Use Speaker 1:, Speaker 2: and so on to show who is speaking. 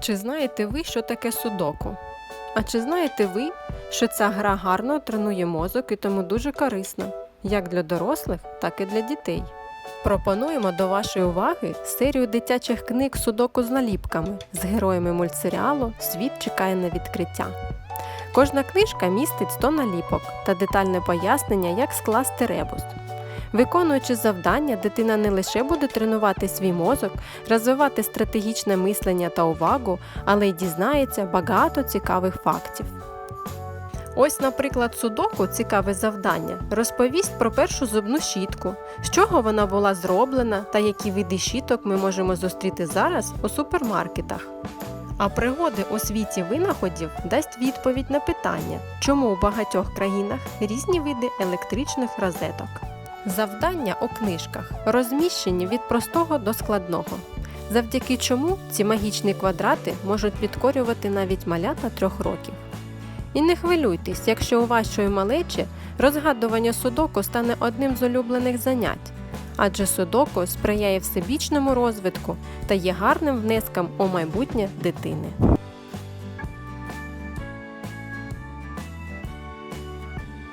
Speaker 1: Чи знаєте ви, що таке судоку? А чи знаєте ви, що ця гра гарно тренує мозок і тому дуже корисна, як для дорослих, так і для дітей? Пропонуємо до вашої уваги серію дитячих книг судоку з наліпками з героями мультсеріалу Світ чекає на відкриття. Кожна книжка містить 100 наліпок та детальне пояснення, як скласти ребус. Виконуючи завдання, дитина не лише буде тренувати свій мозок, розвивати стратегічне мислення та увагу, але й дізнається багато цікавих фактів. Ось, наприклад, судоку цікаве завдання розповість про першу зубну щітку, з чого вона була зроблена та які види щіток ми можемо зустріти зараз у супермаркетах. А пригоди у світі винаходів дасть відповідь на питання, чому у багатьох країнах різні види електричних розеток. Завдання у книжках розміщені від простого до складного, завдяки чому ці магічні квадрати можуть підкорювати навіть малята трьох років. І не хвилюйтесь, якщо у вашої малечі розгадування судоку стане одним з улюблених занять, адже судоку сприяє всебічному розвитку та є гарним внеском у майбутнє дитини.